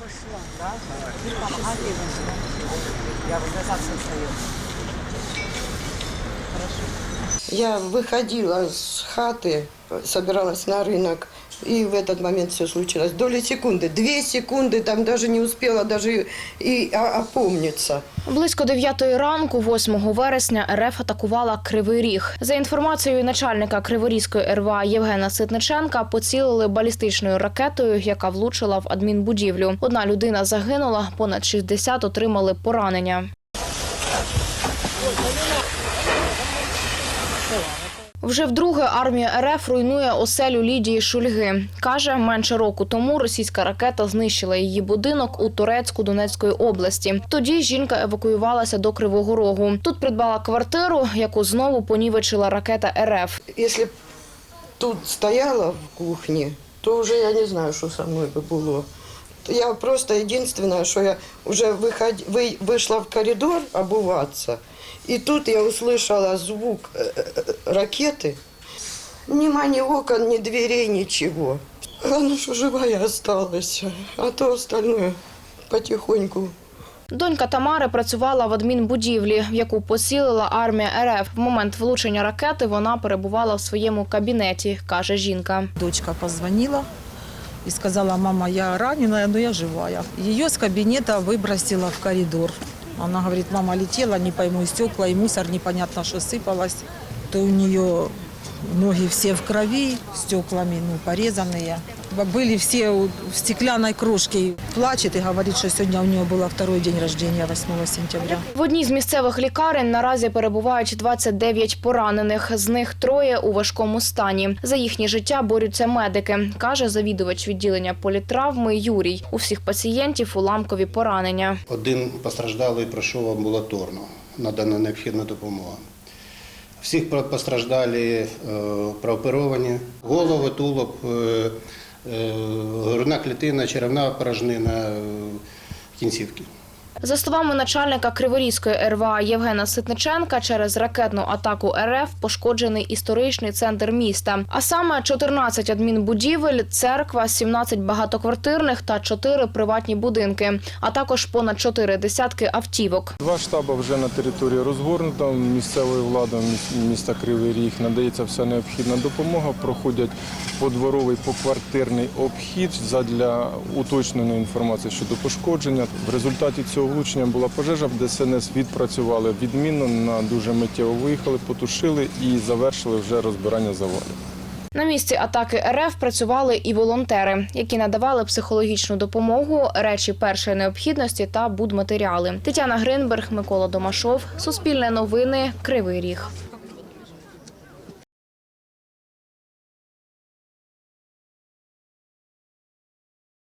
koşuyorlar. Bir bakar gelirsin. Ya burada saksın sayıyorsun. Я выходила с хаты, собиралась на рынок, и в этот момент все случилось. Доли секунды, две секунды, там даже не успела даже и а- опомниться. Близько 9 ранку, 8 вересня, РФ атакувала Кривий Ріг. За інформацією начальника Криворізької РВА Євгена Ситниченка, поцілили балістичною ракетою, яка влучила в адмінбудівлю. Одна людина загинула, понад 60 отримали поранення. Вже вдруге армія РФ руйнує оселю Лідії Шульги. Каже, менше року тому російська ракета знищила її будинок у Турецьку Донецької області. Тоді жінка евакуювалася до Кривого Рогу. Тут придбала квартиру, яку знову понівечила ракета РФ. Если б тут стояла в кухне, то уже я не знаю, что со мной бы было. Я просто единственное, что я уже выход... вы... вышла в коридор обуваться, и тут я услышала звук э, э, ракеты. Нема ни окон, ни дверей, ничего. Главное, что живая осталась, а то остальное потихоньку Донька Тамари працювала в адмінбудівлі, в яку поцілила армія РФ. В момент влучення ракети вона перебувала в своєму кабінеті, каже жінка. Дочка позвонила и сказала, мама, я раненая, но я живая. Ее с кабинета выбросила в коридор. Она говорит, мама летела, не пойму, стекла и мусор непонятно, что сыпалось. То у нее ноги все в крови, стеклами ну, порезанные. Были все в стеклянной крошке. Плачет и говорит, что сегодня у нее был второй день рождения, 8 сентября. В одній з місцевих лікарень наразі перебувають 29 поранених. З них троє у важкому стані. За їхнє життя борються медики, каже завідувач відділення політравми Юрій. У всіх пацієнтів уламкові поранення. Один постраждалий пройшов амбулаторно, надана необхідна допомога. Всіх про- постраждалі е, прооперовані, голови, тулуб, е, грудна клітина, черевна порожнина, е, кінцівки. За словами начальника Криворізької РВА Євгена Ситниченка, через ракетну атаку РФ пошкоджений історичний центр міста. А саме 14 адмінбудівель, церква, 17 багатоквартирних та 4 приватні будинки, а також понад 4 десятки автівок. Два штаби вже на території розгорнуто. Місцевою владою міста Кривий Ріг надається вся необхідна допомога. Проходять подворовий поквартирний обхід задля уточненої інформації щодо пошкодження. В результаті цього влучення була пожежа. В ДСНС відпрацювали відмінно, на дуже миттєво виїхали, потушили і завершили вже розбирання заводу. На місці атаки РФ працювали і волонтери, які надавали психологічну допомогу, речі першої необхідності та будматеріали. Тетяна Гринберг, Микола Домашов, Суспільне новини, Кривий Ріг.